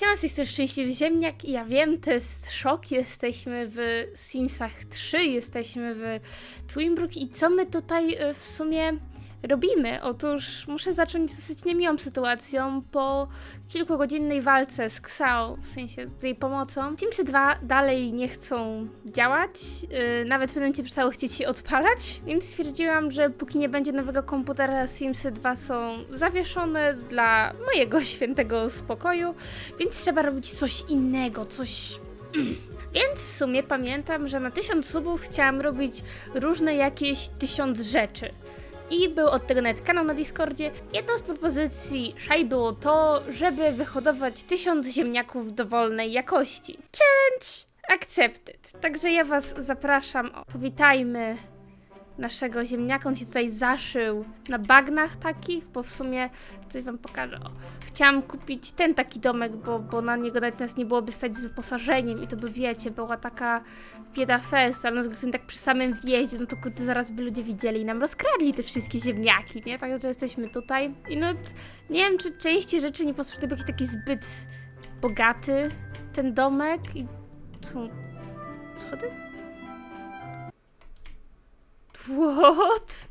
Siema, strony Szczęśliwy Ziemniak i ja wiem, to jest szok, jesteśmy w Simsach 3, jesteśmy w Twinbrook i co my tutaj e, w sumie robimy? Otóż muszę zacząć z dosyć niemiłą sytuacją po kilkugodzinnej walce z Xiao, w sensie tej pomocą. Simsy 2 dalej nie chcą działać, e, nawet pewnym momencie przestały chcieć się odpalać, więc stwierdziłam, że póki nie będzie nowego komputera, Simsy 2 są zawieszone dla mojego świętego spokoju, więc trzeba robić coś innego, coś. Więc w sumie pamiętam, że na 1000 subów chciałam robić różne jakieś tysiąc rzeczy. I był od tego nawet kanał na Discordzie. Jedną z propozycji Shai było to, żeby wyhodować tysiąc ziemniaków dowolnej jakości. Challenge accepted. Także ja was zapraszam. Powitajmy naszego ziemniaka. On się tutaj zaszył na bagnach takich, bo w sumie coś wam pokażę. O, chciałam kupić ten taki domek, bo, bo na niego nawet nas nie byłoby stać z wyposażeniem i to by wiecie, była taka bieda fest, ale no, gdyby tak przy samym wjeździe, no to kurde, zaraz by ludzie widzieli i nam rozkradli te wszystkie ziemniaki, nie? Także jesteśmy tutaj i no, nie wiem, czy części rzeczy nie posprzedają, jakiś taki zbyt bogaty ten domek i są schody? What?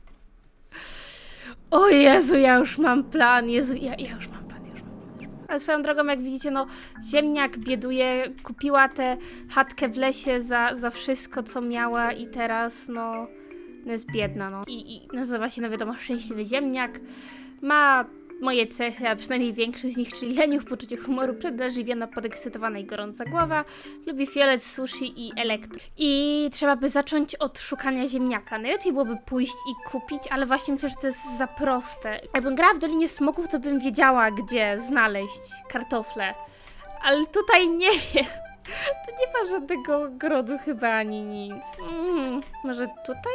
O Jezu, ja już mam plan, Jezu, ja, ja już mam plan, ja już mam plan. Ale swoją drogą, jak widzicie, no, ziemniak bieduje, kupiła tę chatkę w lesie za, za wszystko, co miała i teraz, no, no jest biedna, no. I, I nazywa się, no wiadomo, Szczęśliwy Ziemniak. Ma moje cechy, a przynajmniej większość z nich, czyli leniuch, poczucie humoru, przedrażliwiona, podekscytowana i gorąca głowa, lubi fiolet, sushi i elektro. I trzeba by zacząć od szukania ziemniaka. Najlepiej byłoby pójść i kupić, ale właśnie myślę, że to jest za proste. Jakbym grała w Dolinie Smoków, to bym wiedziała, gdzie znaleźć kartofle. Ale tutaj nie wiem. Tu nie ma żadnego ogrodu chyba ani nic. Mm, może tutaj?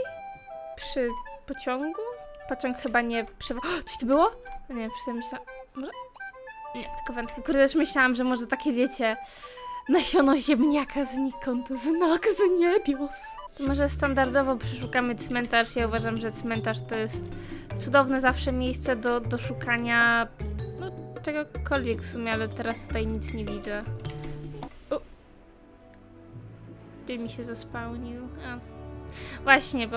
Przy pociągu? Pociąg chyba nie przewa... Coś tu było? No Nie, przecież myślałam... Może... Nie, tylko wędkę. Kurde, też myślałam, że może takie, wiecie... Nasiono ziemniaka znikąd, znak z niebios. To może standardowo przeszukamy cmentarz. Ja uważam, że cmentarz to jest cudowne zawsze miejsce do, do szukania... No, czegokolwiek w sumie, ale teraz tutaj nic nie widzę. O. Ty mi się zaspełnił. A. Właśnie, bo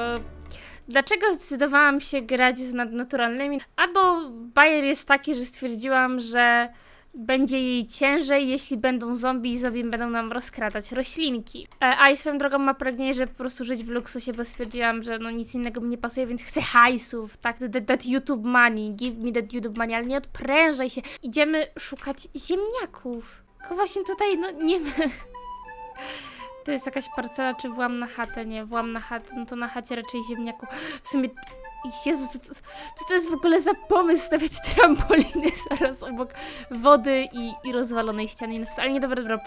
Dlaczego zdecydowałam się grać z nadnaturalnymi? Albo Bayer jest taki, że stwierdziłam, że będzie jej ciężej, jeśli będą zombie i zombie będą nam rozkradać roślinki. E, A i swoją drogą ma pragnienie, żeby po prostu żyć w luksusie, bo stwierdziłam, że no nic innego mi nie pasuje, więc chcę hajsów, tak? That, that YouTube money, give me that YouTube money, ale nie odprężaj się. Idziemy szukać ziemniaków. Tylko właśnie tutaj, no nie. To jest jakaś parcela, czy włam na chatę? Nie, włam na chatę, no to na chacie raczej ziemniaku. W sumie, Jezu, co, co, co to jest w ogóle za pomysł stawiać trampoliny zaraz obok wody i, i rozwalonej ściany? No wcale nie, dobra, dobra,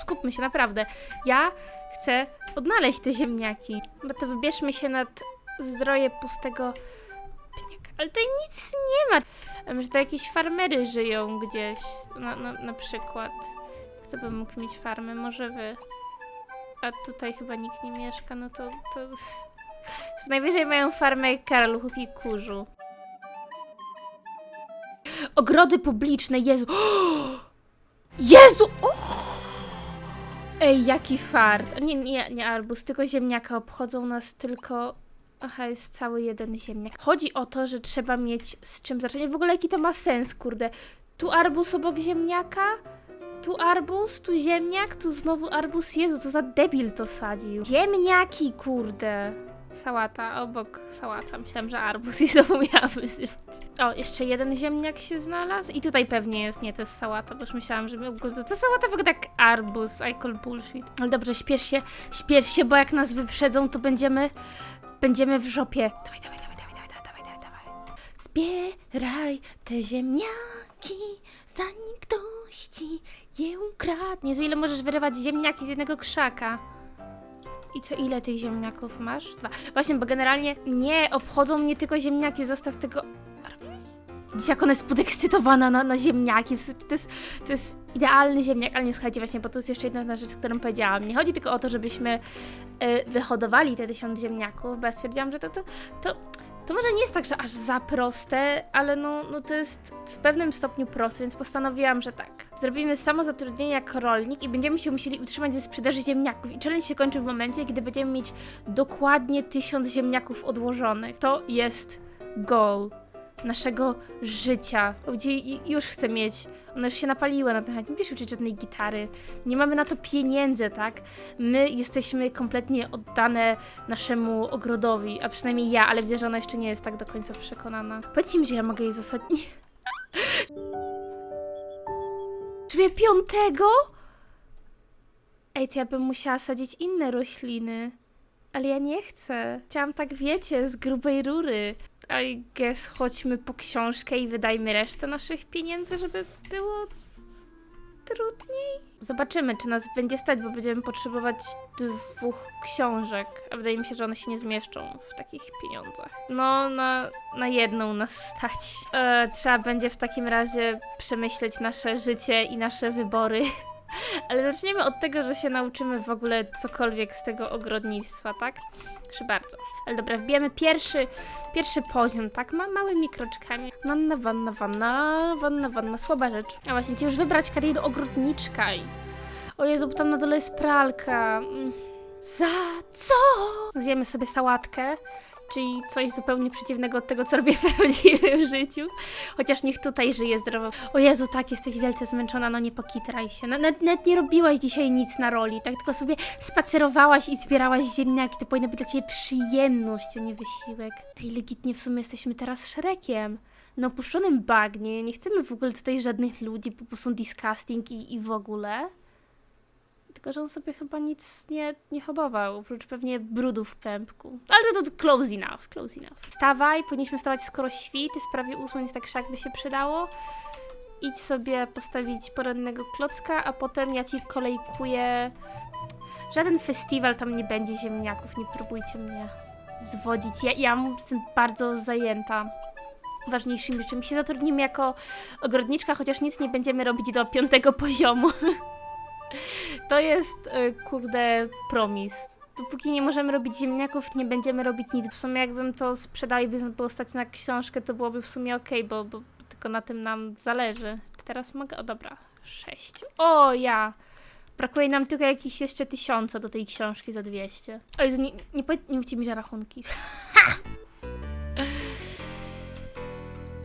skupmy się, naprawdę. Ja chcę odnaleźć te ziemniaki. Bo to wybierzmy się nad zdroje pustego pniaka. Ale tutaj nic nie ma. Może to jakieś farmery żyją gdzieś, na, na, na przykład. Kto by mógł mieć farmę? Może wy. A tutaj chyba nikt nie mieszka, no to, to... Najwyżej mają farmę karaluchów i kurzu. Ogrody publiczne, Jezu! Jezu! O! Ej, jaki fart. Nie, nie, nie arbuz, tylko ziemniaka. Obchodzą nas tylko... Aha, jest cały jeden ziemniak. Chodzi o to, że trzeba mieć z czym zacząć. W ogóle jaki to ma sens, kurde. Tu arbuz obok ziemniaka? Tu arbuz, tu ziemniak, tu znowu arbuz. Jezu, co za debil to sadził. Ziemniaki, kurde. Sałata, obok sałata. Myślałam, że arbuz i znowu miałam wysypać. O, jeszcze jeden ziemniak się znalazł. I tutaj pewnie jest, nie, to jest sałata, bo już myślałam, że to, to sałata wygląda jak arbuz. I call bullshit. Ale dobrze, śpiesz się, śpiesz się, bo jak nas wyprzedzą, to będziemy, będziemy w żopie. Dawaj, dawaj, dawaj, dawaj, dawaj, dawaj, dawaj, dawaj. Zbieraj te ziemniaki, zanim ktoś ci je ukradnie. Jezu, ile możesz wyrywać ziemniaki z jednego krzaka? I co, ile tych ziemniaków masz? Dwa. Właśnie, bo generalnie nie obchodzą mnie tylko ziemniaki, zostaw tego... Dziś jak ona jest podekscytowana na, na ziemniaki, to jest, to jest idealny ziemniak, ale nie słuchajcie właśnie, bo to jest jeszcze jedna rzecz, którą powiedziałam. Nie chodzi tylko o to, żebyśmy y, wyhodowali te tysiąc ziemniaków, bo ja stwierdziłam, że to, to, to To może nie jest tak, że aż za proste, ale no, no to jest w pewnym stopniu proste, więc postanowiłam, że tak. Zrobimy samozatrudnienie jako rolnik i będziemy się musieli utrzymać ze sprzedaży ziemniaków. I challenge się kończy w momencie, kiedy będziemy mieć dokładnie tysiąc ziemniaków odłożonych. To jest goal naszego życia. Gdzie już chcę mieć. One już się napaliły na ten Nie wiesz uczyć żadnej gitary. Nie mamy na to pieniędzy, tak? My jesteśmy kompletnie oddane naszemu ogrodowi, a przynajmniej ja, ale widzę, że ona jeszcze nie jest tak do końca przekonana. Powiedzcie mi, że ja mogę jej zasadzić. Czy piątego? Ej, to ja bym musiała sadzić inne rośliny. Ale ja nie chcę. Chciałam tak, wiecie, z grubej rury. I guess chodźmy po książkę i wydajmy resztę naszych pieniędzy, żeby było trudniej. Zobaczymy, czy nas będzie stać, bo będziemy potrzebować dwóch książek. A wydaje mi się, że one się nie zmieszczą w takich pieniądzach. No, na, na jedną nas stać. E, trzeba będzie w takim razie przemyśleć nasze życie i nasze wybory. Ale zaczniemy od tego, że się nauczymy w ogóle cokolwiek z tego ogrodnictwa, tak? Proszę bardzo. Ale dobra, wbijemy pierwszy, pierwszy poziom, tak? Ma małymi kroczkami. Wanna, wanna, wanna, wanna, wanna, słaba rzecz. A właśnie, ci już wybrać karierę ogrodniczka i... O Jezu, bo tam na dole jest pralka. Mm. Za co? Zjemy sobie sałatkę, czyli coś zupełnie przeciwnego od tego, co robię w prawdziwym życiu. Chociaż niech tutaj żyje zdrowo. O Jezu, tak, jesteś wielce zmęczona, no nie pokitraj się. No, Nawet, nawet nie robiłaś dzisiaj nic na roli, tak? Tylko sobie spacerowałaś i zbierałaś ziemniaki. To powinna być dla ciebie przyjemność, a nie wysiłek. Ej, legitnie w sumie jesteśmy teraz szerekiem. Na opuszczonym bagnie, nie chcemy w ogóle tutaj żadnych ludzi, po prostu disgusting i, i w ogóle. Tylko, że on sobie chyba nic nie, nie hodował, oprócz pewnie brudu w pępku. Ale to, to close enough, close enough. Wstawaj, powinniśmy wstawać skoro świt, jest prawie ósma, więc tak szak by się przydało. Idź sobie postawić porannego klocka, a potem ja ci kolejkuję... Żaden festiwal tam nie będzie ziemniaków, nie próbujcie mnie zwodzić. Ja, ja jestem bardzo zajęta ważniejszymi rzeczami. Się zatrudnimy jako ogrodniczka, chociaż nic nie będziemy robić do piątego poziomu. To jest, y, kurde, promis. Dopóki nie możemy robić ziemniaków, nie będziemy robić nic. W sumie jakbym to sprzedał i by było stać na książkę, to byłoby w sumie okej, bo, bo tylko na tym nam zależy. Czy teraz mogę? O dobra, sześć. O, ja! Brakuje nam tylko jakieś jeszcze tysiąca do tej książki za 200. O Jezu, nie, nie, powiedz- nie mówcie mi, że rachunki.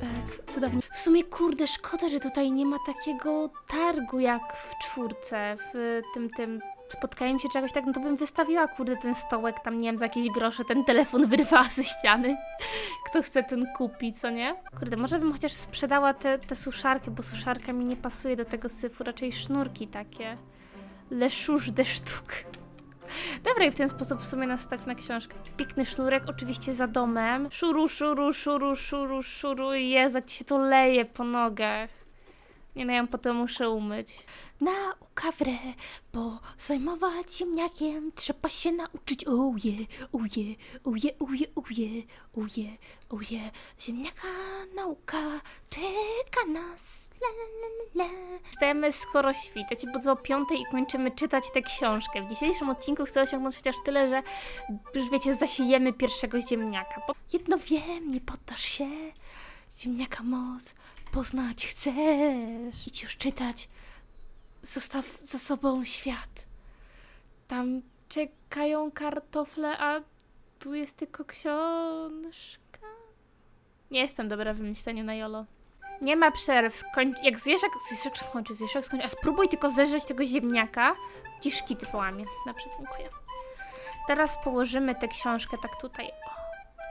E, c- Cudownie. W sumie, kurde, szkoda, że tutaj nie ma takiego targu jak w czwórce, w tym, tym spotkałem się czegoś tak, no to bym wystawiła, kurde, ten stołek tam, nie wiem, za jakieś grosze, ten telefon wyrwała ze ściany. Kto chce ten kupić, co nie? Kurde, może bym chociaż sprzedała te, te suszarki, bo suszarka mi nie pasuje do tego syfu, raczej sznurki takie. Le de sztuk. Dobra, i w ten sposób w sumie nas stać na książkę. Piękny sznurek, oczywiście za domem. Szuru, szuru, szuru, szuru, szuru. Jezu, jak ci się to leje po nogach. Nie no, ja ją potem muszę umyć. Nauka wre, bo zajmować ziemniakiem trzeba się nauczyć. Oje, oje, oje, oje, oje, oje, oje. Ziemniaka nauka czeka nas. La, la, la, la. Wstajemy skoro świt. Ja cię budzę o piątej i kończymy czytać tę książkę. W dzisiejszym odcinku chcę osiągnąć chociaż tyle, że już wiecie, zasiejemy pierwszego ziemniaka. Bo jedno wiem, nie poddasz się. Ziemniaka moc poznać chcesz. Idź już czytać. Zostaw za sobą świat. Tam czekają kartofle, a tu jest tylko książka. Nie jestem dobra w wymyśleniu na jolo. Nie ma przerw. Skoń... Jak zjesz, jak zjesz, skończy, zjesz, skończy. A spróbuj tylko zeżreć tego ziemniaka. Ci szkity połamie. Dobrze, dziękuję. Teraz położymy tę książkę tak tutaj. O.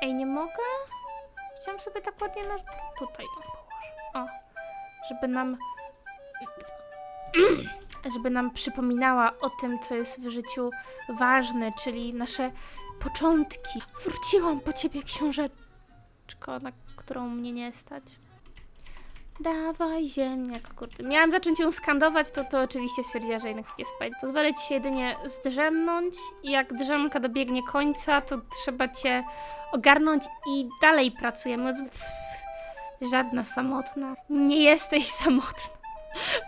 Ej, nie mogę? Chciałam sobie tak ładnie na... Tutaj położę. O. Żeby nam... Żeby nam przypominała o tym, co jest w życiu ważne, czyli nasze początki. Wróciłam po ciebie, książeczko, na którą mnie nie stać. Dawaj ziemniak, kurde. Miałam zacząć ją skandować, to, to oczywiście stwierdziła, że jednak idzie spać. Pozwolę ci się jedynie zdrzemnąć jak drzemka dobiegnie końca, to trzeba cię ogarnąć i dalej pracujemy. Żadna samotna. Nie jesteś samotna.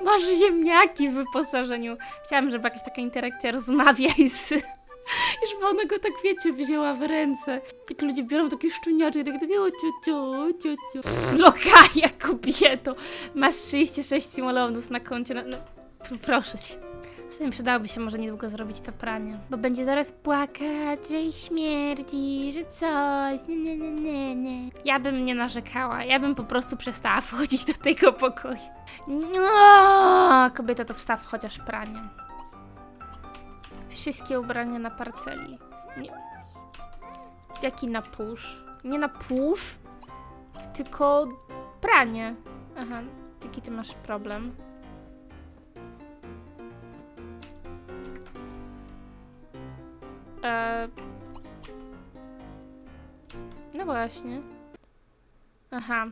Masz ziemniaki w wyposażeniu. Chciałam, żeby jakaś taka interakcja rozmawiaj z... Już bo ona go tak, wiecie, wzięła w ręce. Jak ludzie biorą takie szczuniaczki, tak takie o ciu, ciu, ciu, ciu. Lokaja, kobieto! Masz 36 simulonów na koncie, no, no proszę cię. W sumie przydałoby się może niedługo zrobić to pranie, bo będzie zaraz płakać, że jej śmierdzi, że coś, nie, nie, nie, nie, nie. Ja bym nie narzekała, ja bym po prostu przestała wchodzić do tego pokoju. No, kobieta to wstaw chociaż pranie. Wszystkie ubrania na parceli. Nie. Jaki na pusz? Nie na pusz, tylko pranie. Aha, jaki ty masz problem? Eee... No właśnie. Aha.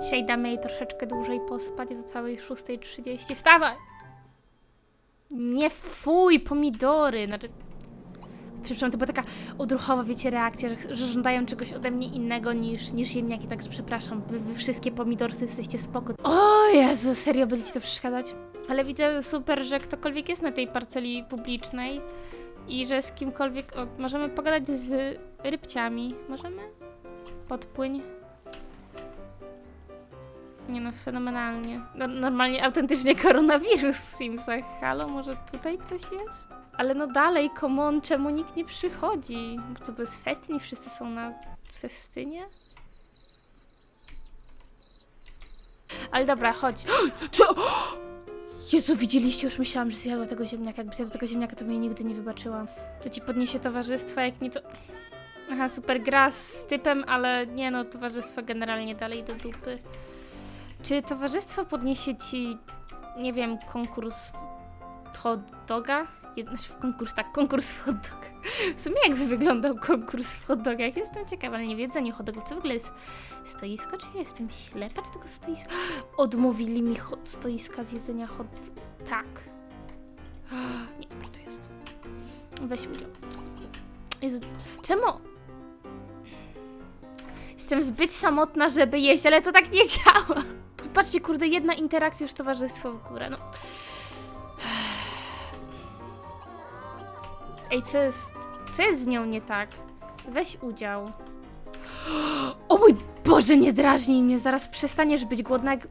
Dzisiaj damy jej troszeczkę dłużej pospać do całej 6.30. Wstawaj! Nie fuj, pomidory! Znaczy... Przepraszam, to była taka odruchowa, wiecie, reakcja, że, że żądają czegoś ode mnie innego niż, niż ziemniaki, także przepraszam, wy, wy wszystkie pomidorsy jesteście spoko. O Jezu, serio będziecie to przeszkadzać? Ale widzę super, że ktokolwiek jest na tej parceli publicznej i że z kimkolwiek... O, możemy pogadać z rybciami. Możemy? Podpłyń. Nie no, fenomenalnie. No, normalnie, autentycznie koronawirus w Simsach. Halo, może tutaj ktoś jest? Ale no dalej, komon, czemu nikt nie przychodzi? Co, bo jest festyn i wszyscy są na festynie? Ale dobra, chodź. Co? Jezu, widzieliście? Już myślałam, że zjadła tego ziemniaka. Jakby zjadła tego ziemniaka, to mnie nigdy nie wybaczyła. To ci podniesie towarzystwo, jak nie to... Aha, super gra z typem, ale nie no, towarzystwo generalnie dalej do dupy. Czy towarzystwo podniesie ci, nie wiem, konkurs hot dogach? Znaczy w konkurs, tak, konkurs w hot dogach. W sumie jakby wyglądał konkurs w hot dogach? Jestem ciekawa, ale nie w jedzeniu hot dogów. Co w ogóle jest stoisko? Czy ja jestem ślepa, czy tego stoiska? Odmówili mi hot stoiska z jedzenia hot... Tak. Nie, dobra, to jest. Weź udział. Jezu, czemu... Jestem zbyt samotna, żeby jeść, ale to tak nie działa. Patrzcie, kurde, jedna interakcja już towarzystwo w górę, no. Ej, co jest... Co jest z nią nie tak? Weź udział. O mój Boże, nie drażnij mnie, zaraz przestaniesz być głodna jak...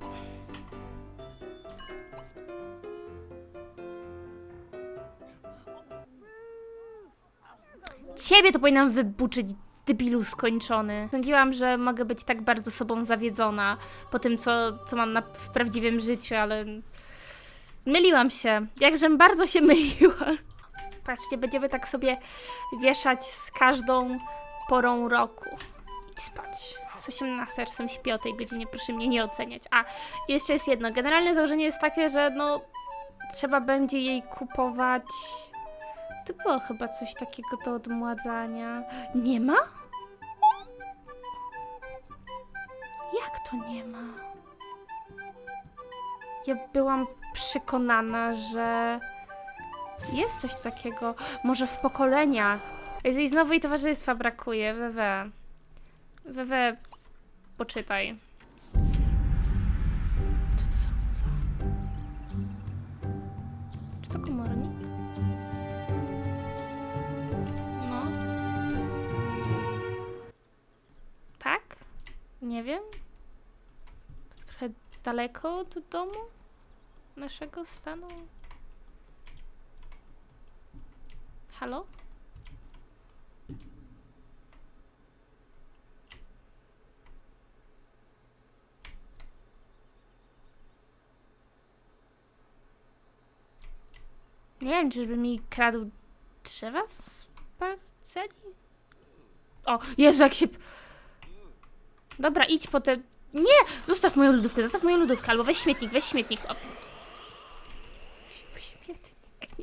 Ciebie to powinnam wybuczyć, debilu skończony. Sądziłam, że mogę być tak bardzo sobą zawiedzona po tym, co, co mam na, w prawdziwym życiu, ale... Myliłam się. Jakżem bardzo się myliła. Patrzcie, będziemy tak sobie wieszać z każdą porą roku. Idź spać. Z 18 czasem śpię o tej godzinie, proszę mnie nie oceniać. A, jeszcze jest jedno. Generalne założenie jest takie, że no... Trzeba będzie jej kupować... To było chyba coś takiego do odmładzania. Nie ma? Jak to nie ma? Ja byłam przekonana, że jest coś takiego. Może w pokoleniach. Jeżeli znowu jej towarzystwa brakuje, wewe. Wewe, poczytaj. Co to za muza? Czy to komornik? No. Tak? Nie wiem. Tak trochę daleko do domu naszego stanu. Halo? Nie wiem, czyżby mi kradł drzewa z parceli? O, Jezu, jak się... Dobra, idź po te... Nie! Zostaw moją lodówkę, zostaw moją lodówkę, albo weź śmietnik, weź śmietnik. O.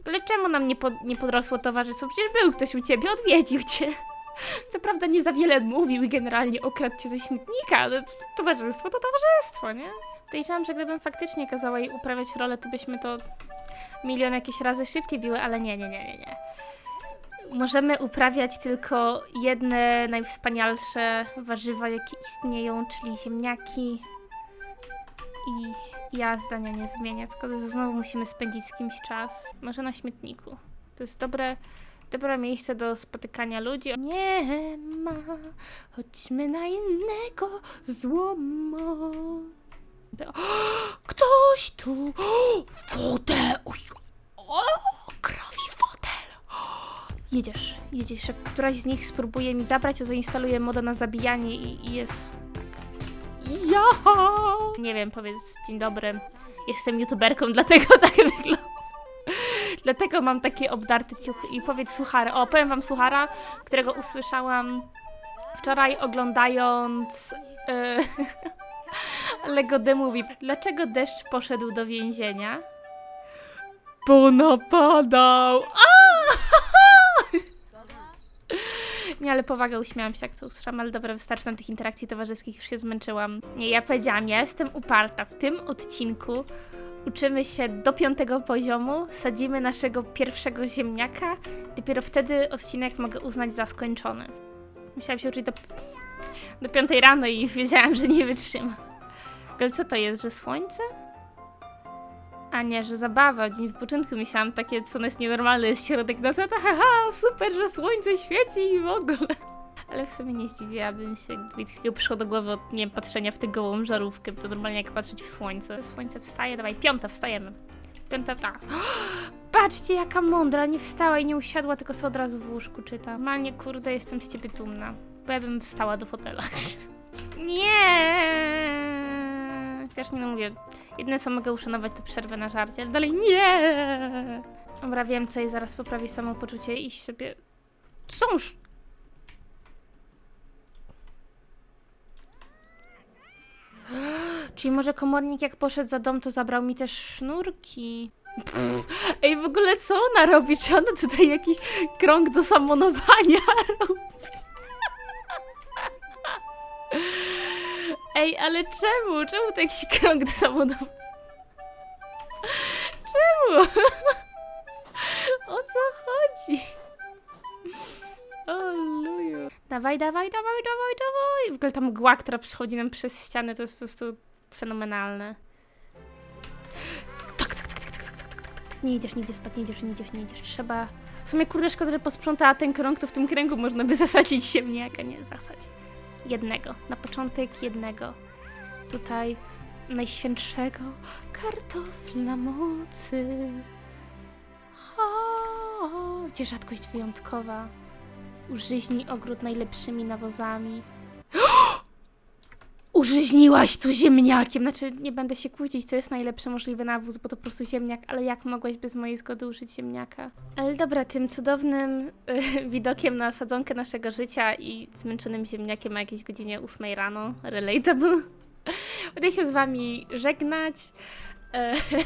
Ale czemu nam nie, pod, nie podrosło towarzystwo? Przecież był ktoś u ciebie, odwiedził cię. Co prawda nie za wiele mówił i generalnie okradł cię ze śmietnika, ale towarzystwo to towarzystwo, nie? Podejrzewam, że gdybym faktycznie kazała jej uprawiać rolę, to byśmy to milion jakieś razy szybciej biły, ale nie, nie, nie, nie, nie. Możemy uprawiać tylko jedne najwspanialsze warzywa, jakie istnieją, czyli ziemniaki i, Ja zdania nie zmienię, tylko znowu musimy spędzić z kimś czas. Może na śmietniku. To jest dobre, dobre miejsce do spotykania ludzi. Nie ma, chodźmy na innego złoma. Ktoś tu! O, Wodę! O, krowi fotel! Jedziesz, jedziesz. Jak któraś z nich spróbuje mi zabrać, to zainstaluję modę na zabijanie i, i jest... Ja! Nie wiem, powiedz dzień dobry. Jestem youtuberką, dlatego tak wygląda. Dlatego mam takie obdarte ciuchy. I powiedz suchara. O, powiem wam suchara, którego usłyszałam wczoraj oglądając yy, Lego The Movie. Dlaczego deszcz poszedł do więzienia? Bo napadał! Nie, ale powagę uśmiałam się, jak to usłyszałam, ale dobra, wystarczy nam tych interakcji towarzyskich, już się zmęczyłam. Nie, ja powiedziałam, ja jestem uparta. W tym odcinku uczymy się do piątego poziomu, sadzimy naszego pierwszego ziemniaka, dopiero wtedy odcinek mogę uznać za skończony. Musiałam się uczyć do, do piątej rano i wiedziałam, że nie wytrzymam. Ale co to jest, że słońce? A nie, że zabawa, dzień w początku myślałam takie, co jest nienormalne, jest środek nocy, to haha, super, że słońce świeci i w ogóle. Ale w sumie nie zdziwiłabym się, gdyby takiego przyszło do głowy od, nie patrzenia w tę gołą żarówkę, to normalnie jak patrzeć w słońce. Słońce wstaje, dawaj, piąta, wstajemy. Piąta, tak. Patrzcie, jaka mądra, nie wstała i nie usiadła, tylko sobie od razu w łóżku czyta. Normalnie, kurde, jestem z ciebie dumna, bo ja bym wstała do fotela. nie! Chociaż nie no mówię, Jedyne co mogę uszanować to przerwę na żarcie, ale dalej nie! Dobra, wiem co i zaraz poprawię samopoczucie i sobie... Cóż! Czyli może komornik jak poszedł za dom, to zabrał mi też sznurki. Pff, ej, w ogóle co ona robi? Czy ona tutaj jakiś krąg do samonowania robi? Ej, ale czemu? Czemu to jakiś krąg do zawodowy? Czemu? O co chodzi? O luju. Dawaj, dawaj, dawaj, dawaj, dawaj. W ogóle ta mgła, która przychodzi nam przez ścianę, to jest po prostu fenomenalne. Tak, tak, tak, tak, tak, tak, tak, tak, tak. Nie idziesz, nie idziesz spać, nie idziesz, nie idziesz, nie idziesz. Trzeba... W sumie kurde szkoda, że posprzątała ten krąg, to w tym kręgu można by zasadzić ziemniaka, nie? zasadzić. Jednego. Na początek jednego. Tutaj najświętszego kartofla mocy. O, gdzie rzadkość wyjątkowa. Użyźnij ogród najlepszymi nawozami. Użyźniłaś to ziemniakiem! Znaczy, nie będę się kłócić, co jest najlepszy możliwy nawóz, bo to po prostu ziemniak, ale jak mogłaś bez mojej zgody użyć ziemniaka? Ale dobra, tym cudownym y, widokiem na sadzonkę naszego życia i zmęczonym ziemniakiem o jakiejś godzinie 8 rano, relatable, będę się z wami żegnać.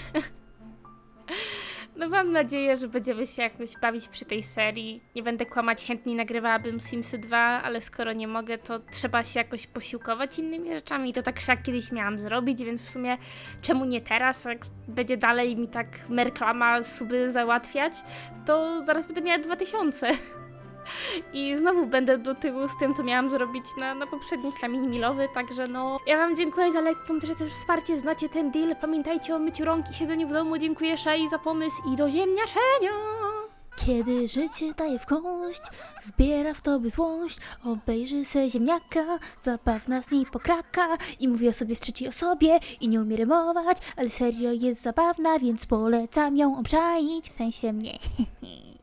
No mam nadzieję, że będziemy się jakoś bawić przy tej serii. Nie będę kłamać, chętniej nagrywałabym Simsy 2, ale skoro nie mogę, to trzeba się jakoś posiłkować innymi rzeczami. To tak jak kiedyś miałam zrobić, więc w sumie czemu nie teraz, jak będzie dalej mi tak merklama suby załatwiać, to zaraz będę miała 2000. I znowu będę do tyłu z tym, co miałam zrobić na, na poprzedni kamień milowy, także no... Ja wam dziękuję za lekką też wsparcie, znacie ten deal, pamiętajcie o myciu rąk i siedzeniu w domu, dziękuję Szai za pomysł i do ziemniaczenia! Kiedy życie daje w kość, wzbiera w tobie złość, obejrzy se ziemniaka, zabawna z niej pokraka i mówi o sobie w trzeciej osobie i nie umie rymować, ale serio jest zabawna, więc polecam ją obczaić, w sensie mnie.